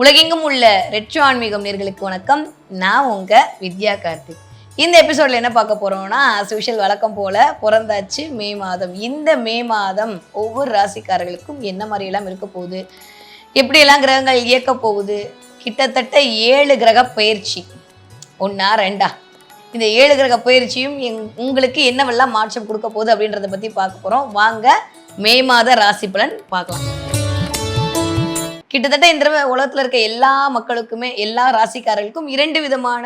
உலகெங்கும் உள்ள ரெட்ரோ ஆன்மீகம் நேர்களுக்கு வணக்கம். நான் உங்க வித்யா கார்த்திக். இந்த எபிசோட்ல என்ன பார்க்க போறோம்னா சுஷல் வழக்கம் போல பிறந்தாச்சு மே மாதம். இந்த மே மாதம் ஒவ்வொரு ராசிக்காரர்களுக்கும் என்ன மாதிரி எல்லாம் இருக்க போகுது? எப்படியெல்லாம் கிரகங்கள் இயக்க போகுது? கிட்டத்தட்ட ஏழு கிரக பயிற்சி. ஒன்றா ரெண்டா? இந்த ஏழு கிரக பயிற்சியும் எங் உங்களுக்கு என்னவெல்லாம் மாற்றம் கொடுக்க போகுது அப்படின்றத பற்றி பார்க்க போகிறோம் வாங்க மே மாத ராசி பலன் பார்க்கலாம். கிட்டத்தட்ட இந்த தடவை உலகத்தில் இருக்க எல்லா மக்களுக்குமே எல்லா ராசிக்காரர்களுக்கும் இரண்டு விதமான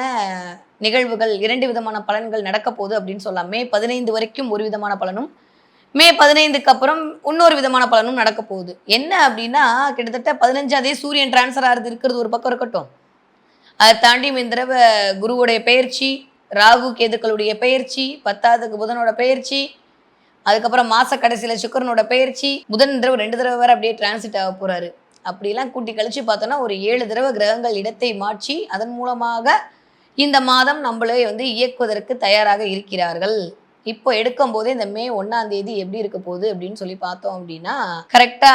நிகழ்வுகள் இரண்டு விதமான பலன்கள் நடக்க போகுது அப்படின்னு சொல்லலாம். மே பதினைந்து வரைக்கும் ஒரு விதமான பலனும் மே பதினைந்துக்கு அப்புறம் இன்னொரு விதமான பலனும் நடக்க போகுது. என்ன அப்படின்னா கிட்டத்தட்ட பதினஞ்சாந்தேதி சூரியன் டிரான்ஸ்ஃபர் ஆகிறது இருக்கிறது ஒரு பக்கம் இருக்கட்டும். அதை தாண்டி இந்த தடவை குருவுடைய பயிற்சி ராகு கேதுக்களுடைய பயிற்சி பத்தாவதுக்கு புதனோட பயிற்சி அதுக்கப்புறம் மாச கடைசியில் சுக்கரனோட பெயர்ச்சி புதன் தடவை ரெண்டு தடவை வேற அப்படியே டிரான்சிட் ஆக போறாரு. அப்படிலாம் கூட்டி கழிச்சு பார்த்தோன்னா ஒரு ஏழு தடவை கிரகங்கள் இடத்தை மாற்றி அதன் மூலமாக இந்த மாதம் நம்மளே வந்து இயக்குவதற்கு தயாராக இருக்கிறார்கள். இப்போ எடுக்கும் போதே இந்த மே ஒன்னாம் தேதி எப்படி இருக்க போகுது அப்படின்னு சொல்லி பார்த்தோம் அப்படின்னா கரெக்டா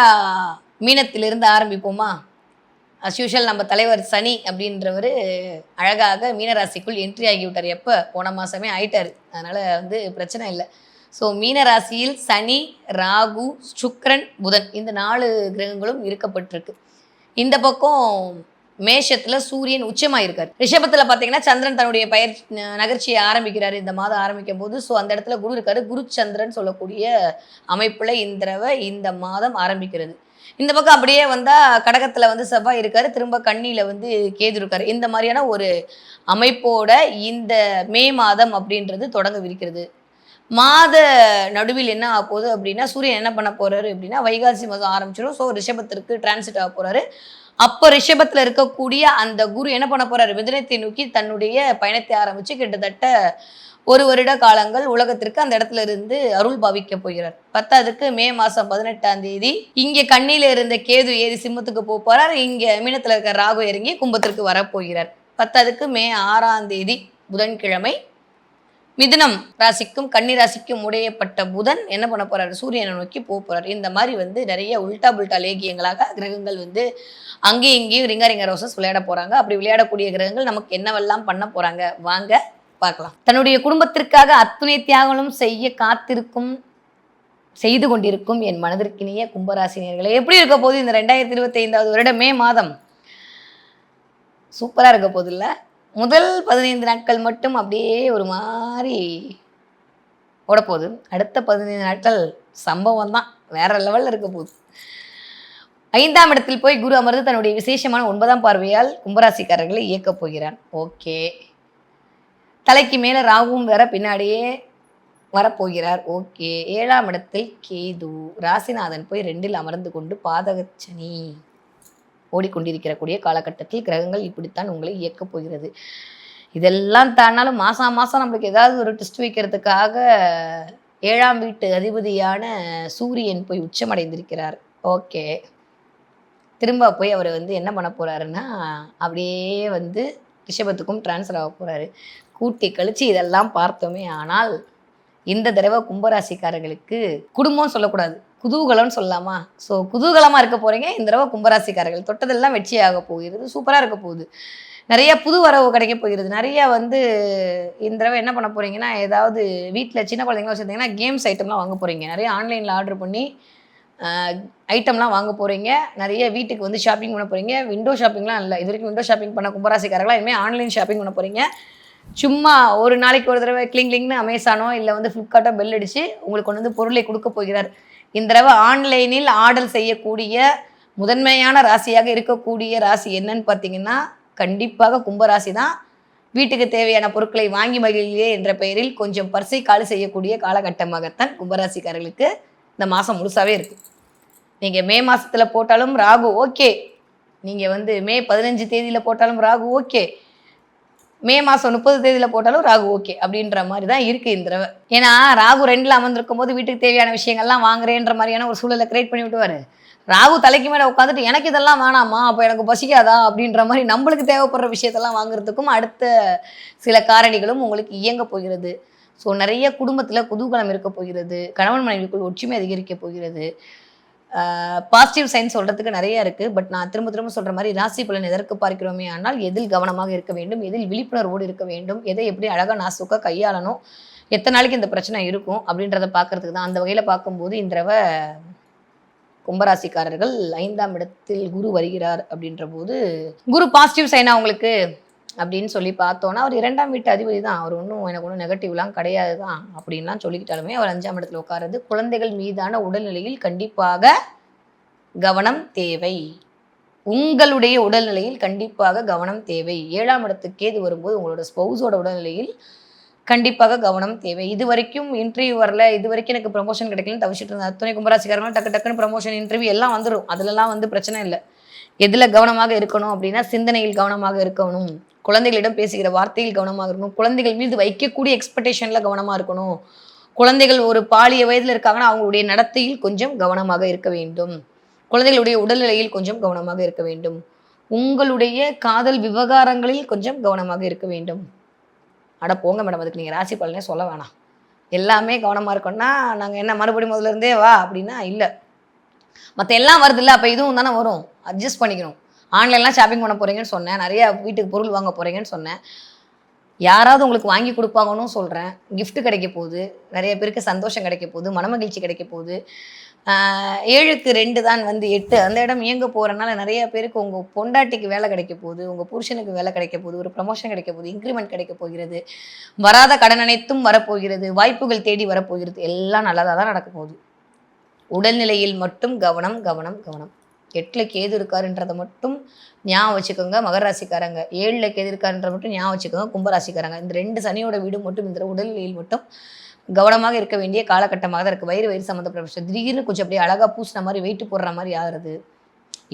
மீனத்திலிருந்து ஆரம்பிப்போமா? அஸ்யூஷுவல் நம்ம தலைவர் சனி அப்படின்றவர் அழகாக மீனராசிக்குள் என்ட்ரி ஆகிவிட்டார். எப்போ? போன மாதமே ஆயிட்டார். அதனால் வந்து பிரச்சனை இல்லை. ஸோ மீனராசியில் சனி ராகு சுக்ரன் புதன் இந்த நாலு கிரகங்களும் இருக்கப்பட்டிருக்கு. இந்த பக்கம் மேஷத்தில் சூரியன் உச்சமாக இருக்கார் ரிஷபத்தில் பார்த்தீங்கன்னா சந்திரன் தன்னுடைய பயிர் நகர்ச்சியை ஆரம்பிக்கிறார். இந்த மாதம் ஆரம்பிக்கும் போது ஸோ அந்த இடத்துல குரு இருக்காரு. குரு சந்திரன் சொல்லக்கூடிய அமைப்பில் இந்த தடவை இந்த மாதம் ஆரம்பிக்கிறது. இந்த பக்கம் அப்படியே வந்தால் கடகத்தில் வந்து செவ்வாய் இருக்கார். திரும்ப கண்ணியில் வந்து கேது இருக்கார். இந்த மாதிரியான ஒரு அமைப்போட இந்த மே மாதம் அப்படின்றது தொடங்கவிருக்கிறது மாத நடுவில் என்ன ஆக போகுது அப்படின்னா சூரியன் என்ன பண்ண போறாரு அப்படின்னா வைகாசி மாதம் ஆரம்பிச்சிடும் ஸோ ரிஷபத்திற்கு டிரான்சிட் ஆக போறாரு. அப்போ ரிஷபத்தில் இருக்கக்கூடிய அந்த குரு என்ன பண்ண போறாரு? மிதனத்தை நோக்கி தன்னுடைய பயணத்தை ஆரம்பிச்சு கிட்டத்தட்ட ஒரு வருட காலங்கள் உலகத்திற்கு அந்த இடத்துல இருந்து அருள் பாவிக்க போகிறார். பத்தாவதுக்கு மே மாசம் பதினெட்டாம் தேதி இங்க கண்ணில இருந்த கேது ஏறி சிம்மத்துக்கு போக போறார். இங்க மீனத்துல இருக்க ராகு இறங்கி கும்பத்திற்கு வரப்போகிறார் பத்தாவதுக்கு மே ஆறாம் தேதி புதன்கிழமை மிதுனம் ராசிக்கும் கன்னி ராசிக்கும் உடையப்பட்ட புதன் என்ன பண்ண போறாரு? சூரியனை நோக்கி போக போறாரு. இந்த மாதிரி வந்து நிறைய உல்டா புல்டா லேகியங்களாக கிரகங்கள் வந்து அங்கேயும் இங்கேயும் ரிங்கா ரிங்க ரோசஸ் விளையாட போறாங்க. அப்படி விளையாடக்கூடிய கிரகங்கள் நமக்கு என்னவெல்லாம் பண்ண போறாங்க? வாங்க பார்க்கலாம். தன்னுடைய குடும்பத்திற்காக அத்துணை தியாகங்களும் செய்ய காத்திருக்கும் செய்து கொண்டிருக்கும் என் மனதிற்கினிய கும்பராசினியர்களே எப்படி இருக்க போகுது இந்த ரெண்டாயிரத்தி இருபத்தி ஐந்தாவது வருடம் மே மாதம்? சூப்பராக இருக்க போதில்லை முதல் பதினைந்து நாட்கள் மட்டும் அப்படியே ஒரு மாதிரி ஓடப்போகுது. அடுத்த பதினைந்து நாட்கள் சம்பவம் தான். வேற லெவலில் இருக்க போகுது. ஐந்தாம் இடத்தில் போய் குரு அமர்ந்து தன்னுடைய விசேஷமான ஒன்பதாம் பார்வையால் கும்பராசிக்காரர்களை இயக்கப் போகிறான் ஓகே. தலைக்கு மேலே ராகுவும் வேற பின்னாடியே வரப்போகிறார். ஓகே. ஏழாம் இடத்தில் கேது. ராசிநாதன் போய் ரெண்டில் அமர்ந்து கொண்டு பாதகச்சனி. ஓடிக்கொண்டிருக்கிறக்கூடிய காலகட்டத்தில் கிரகங்கள் இப்படித்தான் உங்களை இயக்கப் போகிறது. இதெல்லாம் தானாலும் மாதம் மாசம் நம்மளுக்கு ஏதாவது ஒரு டெஸ்ட் வைக்கிறதுக்காக ஏழாம் வீட்டு அதிபதியான சூரியன் போய் உச்சமடைந்திருக்கிறார். ஓகே. திரும்ப போய் அவர் வந்து என்ன பண்ண போறாருன்னா அப்படியே வந்து ரிஷபத்துக்கும் ட்ரான்ஸ்ஃபர் ஆக போறாரு. கூட்டி கழிச்சு இதெல்லாம் பார்த்தோமே ஆனால் இந்த தடவை கும்பராசிக்காரர்களுக்கு குடும்பம் சொல்லக்கூடாது. குதூகலம்னு சொல்லலாமா? ஸோ குதூகலமாக இருக்க போகிறீங்க இந்த தடவை கும்பராசிக்காரர்கள். தொட்டதெல்லாம் வெற்றியாக போகிறது. சூப்பராக இருக்க போகுது. நிறைய புது வரவு கிடைக்க போகிறது. நிறைய வந்து இந்த தடவை என்ன பண்ண போறீங்கன்னா ஏதாவது வீட்டில் சின்ன குழந்தைங்க வச்சுருந்தீங்கன்னா கேம்ஸ் ஐட்டம்லாம் வாங்க போகிறீங்க நிறைய ஆன்லைனில் ஆர்டர் பண்ணி ஐட்டம்லாம் வாங்க போகிறீங்க நிறைய வீட்டுக்கு வந்து ஷாப்பிங் பண்ண போகிறீங்க விண்டோ ஷாப்பிங்லாம் இல்லை. இது வரைக்கும் விண்டோ ஷாப்பிங் பண்ண கும்பராசிக்காரர்களாக இனிமேல் ஆன்லைன் ஷாப்பிங் பண்ண போகிறீங்க சும்மா ஒரு நாளைக்கு ஒரு தடவை கிளிங் கிளிங்னு அமேசானோ இல்லை வந்து ஃப்ளிப்கார்ட்டோ பெல் அடித்து உங்களுக்கு கொண்டு வந்து பொருளை கொடுக்க போகிறார். இந்த தடவை ஆன்லைனில் ஆர்டர் செய்யக்கூடிய முதன்மையான ராசியாக இருக்கக்கூடிய ராசி என்னன்னு பார்த்தீங்கன்னா கண்டிப்பாக கும்பராசி தான். வீட்டுக்கு தேவையான பொருட்களை வாங்கி மகிழ்கிறே என்ற பெயரில் கொஞ்சம் பர்சை காலி செய்யக்கூடிய காலகட்டமாகத்தான் கும்பராசிக்காரர்களுக்கு இந்த மாதம் முழுசாகவே இருக்குது நீங்கள் மே மாதத்தில் போட்டாலும் ராகு ஓகே. நீங்கள் வந்து மே பதினஞ்சு தேதியில் போட்டாலும் ராகு ஓகே. மே மாதம் முப்பது தேதியில் போட்டாலும் ராகு ஓகே அப்படின்ற மாதிரி தான் இருக்குது இந்த தடவை. ஏன்னா ராகு ரெண்டில் அமர்ந்திருக்கும் போது வீட்டுக்கு தேவையான விஷயங்கள்லாம் வாங்குறேன்ற மாதிரியான ஒரு சூழலை கிரியேட் பண்ணி விட்டுவாரு. ராகு தலைக்கு மேலே உட்காந்துட்டு எனக்கு இதெல்லாம் வேணாமா அப்போ எனக்கு பசிக்காதா? அப்படின்ற மாதிரி நம்மளுக்கு தேவைப்படுற விஷயத்தெல்லாம் வாங்குறதுக்கும் அடுத்த சில காரணிகளும் உங்களுக்கு இயங்க போகிறது. ஸோ நிறைய குடும்பத்தில் குதூகலம் இருக்க போகிறது. கணவன் மனைவிக்குள் ஒற்றுமை அதிகரிக்க போகிறது. பாசிட்டிவ் சைன் சொல்றதுக்கு நிறைய இருக்கு. பட் நான் திரும்ப திரும்ப சொல்ற மாதிரி ராசி பலன் எதற்கு பார்க்கிறோமே ஆனால் எதில் கவனமாக இருக்க வேண்டும் எதில் விழிப்புணர்வோடு இருக்க வேண்டும் எதை எப்படி அழகா நாசுக்கா கையாளணும் எத்தனை நாளைக்கு இந்த பிரச்சனை இருக்கும் அப்படின்றத பார்க்கறதுக்கு தான். அந்த வகையில பார்க்கும்போது இந்த தடவை கும்பராசிக்காரர்கள் ஐந்தாம் இடத்தில் குரு வருகிறார் அப்படின்ற போது குரு பாசிட்டிவ் சைனா உங்களுக்கு அப்படின்னு சொல்லி பார்த்தோன்னா அவர் இரண்டாம் வீட்டு அதிபதி தான். அவர் ஒன்றும் எனக்கு ஒன்றும் நெகட்டிவ்லாம் கிடையாது தான் அப்படின்லாம் சொல்லிக்கிட்டாலுமே அவர் அஞ்சாம் இடத்துல உட்காருது குழந்தைகள் மீதான உடல்நிலையில் கண்டிப்பாக கவனம் தேவை. உங்களுடைய உடல்நிலையில் கண்டிப்பாக கவனம் தேவை. ஏழாம் இடத்துக்கு கேது வரும்போது உங்களோட ஸ்பௌஸோட உடல்நிலையில் கண்டிப்பாக கவனம் தேவை. இது வரைக்கும் இன்டர்வியூ வரல. இது வரைக்கும் எனக்கு ப்ரமோஷன் கிடைக்கலன்னு தவிச்சிட்டு இருந்தேன். அத்தனை கும்பராசிக்காரங்களும் டக்கு டக்குன்னு ப்ரமோஷன் இன்டர்வியூ எல்லாம் வந்துடும் அதுலலாம் வந்து பிரச்சனை இல்லை. எதில் கவனமாக இருக்கணும் அப்படின்னா சிந்தனையில் கவனமாக இருக்கணும். குழந்தைகளிடம் பேசுகிற வார்த்தையில் கவனமாக இருக்கணும். குழந்தைகள் மீது வைக்கக்கூடிய எக்ஸ்பெக்டேஷனில் கவனமாக இருக்கணும். குழந்தைகள் ஒரு பாலிய வயதில் இருக்காங்கன்னா அவங்களுடைய நடத்தையில் கொஞ்சம் கவனமாக இருக்க வேண்டும். குழந்தைகளுடைய உடல்நிலையில் கொஞ்சம் கவனமாக இருக்க வேண்டும். உங்களுடைய காதல் விவகாரங்களில் கொஞ்சம் கவனமாக இருக்க வேண்டும். அட போங்க மேடம் அதுக்கு நீங்கள் ராசி பலனே சொல்ல வேணாம். எல்லாமே கவனமாக இருக்கோம்னா நாங்கள் என்ன மறுபடியும் முதல்ல இருந்தே வா அப்படின்னா இல்லை. மற்ற எல்லாம் வருது இல்லை அப்போ இதுவும் தானே வரும். அட்ஜஸ்ட் பண்ணிக்கணும். ஆன்லைன்லாம் ஷாப்பிங் பண்ண போகிறீங்கன்னு சொன்னேன். நிறைய வீட்டுக்கு பொருள் வாங்க போகிறீங்கன்னு சொன்னேன். யாராவது உங்களுக்கு வாங்கி கொடுப்பாங்கன்னு சொல்கிறேன் கிஃப்ட் கிடைக்க போகுது. நிறைய பேருக்கு சந்தோஷம் கிடைக்க போகுது. மனமகிழ்ச்சி கிடைக்க போகுது. ஏழுக்கு ரெண்டு தான் வந்து எட்டு. அந்த இடம் இயங்க போகிறனால நிறைய பேருக்கு உங்கள் பொண்டாட்டிக்கு வேலை கிடைக்க போகுது. உங்கள் புருஷனுக்கு வேலை கிடைக்க போகுது. ஒரு ப்ரமோஷன் கிடைக்க போகுது. இன்க்ரிமெண்ட் கிடைக்க போகிறது. வராத கடன் அனைத்தும் வரப்போகிறது. வாய்ப்புகள் தேடி வரப்போகிறது. எல்லாம் நல்லதாக தான் நடக்க போகுது. உடல்நிலையில் மட்டும் கவனம் கவனம் கவனம். எட்டில் கேது இருக்காருன்றதை மட்டும் ஞாபகம் வச்சுக்கோங்க. மகர ராசிக்காரங்க ஏழில் கேது இருக்காருன்றதை மட்டும் ஞாபகம் வச்சுக்கோங்க. கும்பராசிக்காரங்க இந்த ரெண்டு சனியோட வீடு மட்டும் இந்த உடல்நிலையில் மட்டும் கவனமாக இருக்க வேண்டிய காலகட்டமாக தான் இருக்குது வயிறு வயிறு சம்மந்தப்பட்ட விஷயம். திடீர்னு கொஞ்சம் அப்படியே அழகாக பூசின மாதிரி வெயிட் போடுற மாதிரி ஆகிறது.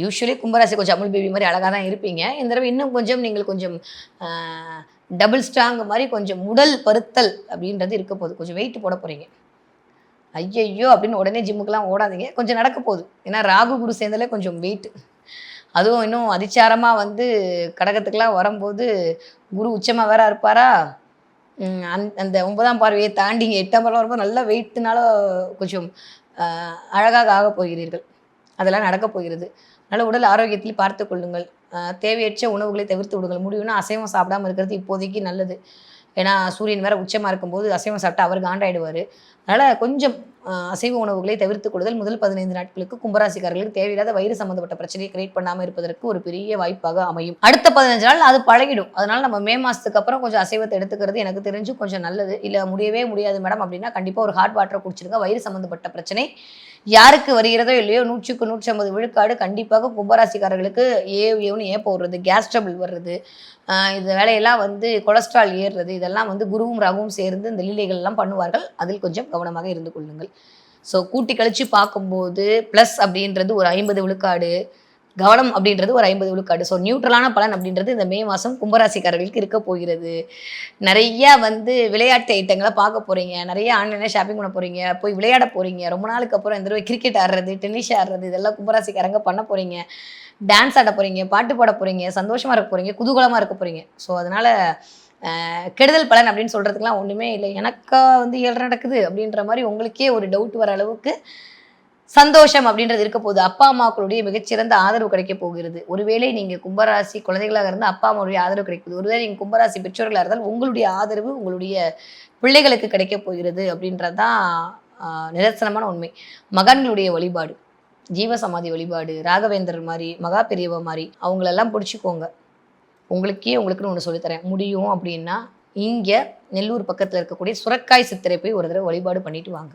யூஸ்வலி கும்பராசி கொஞ்சம் அமுல் பேபி மாதிரி அழகாக தான் இருப்பீங்க. இந்த தடவை இன்னும் கொஞ்சம் நீங்கள் கொஞ்சம் டபுள் ஸ்ட்ராங் மாதிரி கொஞ்சம் உடல் பருத்தல் அப்படின்றது இருக்க போகுது. கொஞ்சம் வெயிட் போட போகிறீங்க ஐயையோ அப்படின்னு உடனே ஜிம்முக்கெல்லாம் ஓடாதீங்க. கொஞ்சம் நடக்க போகுது. ஏன்னா ராகு குரு சேர்ந்தாலே கொஞ்சம் வெயிட் அதுவும் இன்னும் அதிச்சாரமாக வந்து கடகத்துக்கெல்லாம் வரும்போது குரு உச்சமாக வேற இருப்பாரா? அந் அந்த ஒன்பதாம் பார்வையை தாண்டிங்க. எட்டாம் பார்வை வரும்போது நல்லா வெயிட்னால கொஞ்சம் அழகாக ஆக போகிறீர்கள். அதெல்லாம் நடக்கப் போகிறது. அதனால் உடல் ஆரோக்கியத்தில் பார்த்து கொள்ளுங்கள். தேவையற்ற உணவுகளை தவிர்த்து விடுங்கள். முடியும்னா அசைவம் சாப்பிடாம இருக்கிறது இப்போதைக்கு நல்லது. ஏன்னா சூரியன் வேற உச்சமாக இருக்கும்போது அசைவம் சாப்பிட்டா அவர் காண்டாயிடுவார். அதனால் கொஞ்சம் அசைவ உணவுகளை தவிர்த்து கொள்ளுதல் முதல் பதினைந்து நாட்களுக்கு கும்பராசிக்காரர்களுக்கு தேவையில்லாத வயிறு சம்மந்தப்பட்ட பிரச்சனையை கிரியேட் பண்ணாமல் இருப்பதற்கு ஒரு பெரிய வாய்ப்பாக அமையும். அடுத்த பதினஞ்சு நாள் அது பழகிடும். அதனால நம்ம மே மாதத்துக்கு அப்புறம் கொஞ்சம் அசைவத்தை எடுத்துக்கிறது எனக்கு தெரிஞ்சு கொஞ்சம் நல்லது. இல்லை முடியவே முடியாது மேடம் அப்படின்னா கண்டிப்பாக ஒரு ஹாட் வாட்டரை குடிச்சிருங்க. வயிறு சம்மந்தப்பட்ட பிரச்சனை. யாருக்கு வருகிறதோ இல்லையோ நூற்றுக்கு நூற்றி ஐம்பது விழுக்காடு கண்டிப்பாக கும்பராசிக்காரர்களுக்கு ஏ ஏவுன்னு ஏப்போ வருது கேஸ் ட்ரபிள் வர்றது. இந்த வேலையெல்லாம் வந்து கொலஸ்ட்ரால் ஏறுறது. இதெல்லாம் வந்து குருவும் ராகுவும் சேர்ந்து இந்த லீலைகள் எல்லாம் பண்ணுவார்கள். அதில் கொஞ்சம் கவனமாக இருந்து கொள்ளுங்கள். ஸோ கூட்டி கழிச்சு பார்க்கும்போது ப்ளஸ் அப்படின்றது ஒரு ஐம்பது விழுக்காடு. கவனம் அப்படின்றது ஒரு ஐம்பது விழுக்காடு. ஸோ நியூட்ரலான பலன் அப்படின்றது இந்த மே மாதம் கும்பராசிக்காரர்களுக்கு இருக்க போகிறது. நிறைய வந்து விளையாட்டு ஐட்டங்களை பார்க்க போகிறீங்க நிறைய ஆன்லைனில் ஷாப்பிங் பண்ண போகிறீங்க போய் விளையாட போகிறீங்க ரொம்ப நாளுக்கு அப்புறம் இந்த தடவை கிரிக்கெட் ஆடுறது டென்னிஸ் ஆடுறது இதெல்லாம் கும்பராசிக்காரங்க பண்ண போகிறீங்க டான்ஸ் ஆட போகிறீங்க பாட்டு பாட போகிறீங்க சந்தோஷமாக இருக்க போகிறீங்க குதூகலமாக இருக்க போகிறீங்க ஸோ அதனால் கெடுதல் பலன் அப்படின்னு சொல்கிறதுக்குலாம் ஒன்றுமே இல்லை. எனக்கா வந்து ஏழரை நடக்குது அப்படின்ற மாதிரி உங்களுக்கே ஒரு டவுட் வர அளவுக்கு சந்தோஷம் அப்படின்றது இருக்க போகுது அப்பா அம்மாக்களுடைய மிகச்சிறந்த ஆதரவு கிடைக்க போகிறது. ஒருவேளை நீங்கள் கும்பராசி குழந்தைகளாக இருந்தால் அப்பா அம்மாவுடைய ஆதரவு கிடைக்குது ஒருவேளை நீங்கள் கும்பராசி பெற்றோர்களாக இருந்தால் உங்களுடைய ஆதரவு உங்களுடைய பிள்ளைகளுக்கு கிடைக்க போகிறது அப்படின்றது தான் நிதர்சனமான உண்மை. மகன்களுடைய வழிபாடு ஜீவசமாதி வழிபாடு ராகவேந்தர் மாதிரி மகா பெரியவ மாதிரி அவங்களெல்லாம் பிடிச்சிக்கோங்க. உங்களுக்கே உங்களுக்குன்னு ஒன்று சொல்லித்தரேன் முடியும் அப்படின்னா இங்கே நெல்லூர் பக்கத்தில் இருக்கக்கூடிய சுரக்காய் சித்திரை போய் ஒரு தடவை வழிபாடு பண்ணிட்டு வாங்க.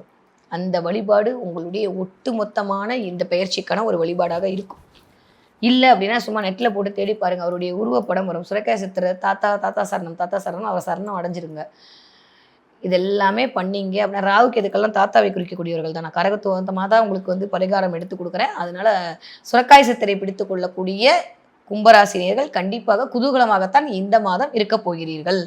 அந்த வழிபாடு உங்களுடைய ஒட்டுமொத்தமான இந்த பயிற்சிக்கான ஒரு வழிபாடாக இருக்கும். இல்லை அப்படின்னா சும்மா நெட்டில் போட்டு தேடி பாருங்க. அவருடைய உருவப்படம் வரும். சுரக்காய் சித்திரை தாத்தா தாத்தா சரணம் தாத்தா சரணம் அவர் சரணம் அடைஞ்சிருங்க. இதெல்லாமே பண்ணீங்க அப்படின்னா ராவுக்கு இதுக்கெல்லாம் தாத்தாவை குறிக்கக்கூடியவர்கள் தான். நான் கரகத்துவந்தமாக தான் உங்களுக்கு வந்து பரிகாரம் எடுத்து கொடுக்குறேன். அதனால சுரக்காய் சித்திரை பிடித்து கொள்ளக்கூடிய கும்பராசினியர்கள் கண்டிப்பாக குதூகலமாகத்தான் இந்த மாதம் இருக்க போகிறீர்கள்.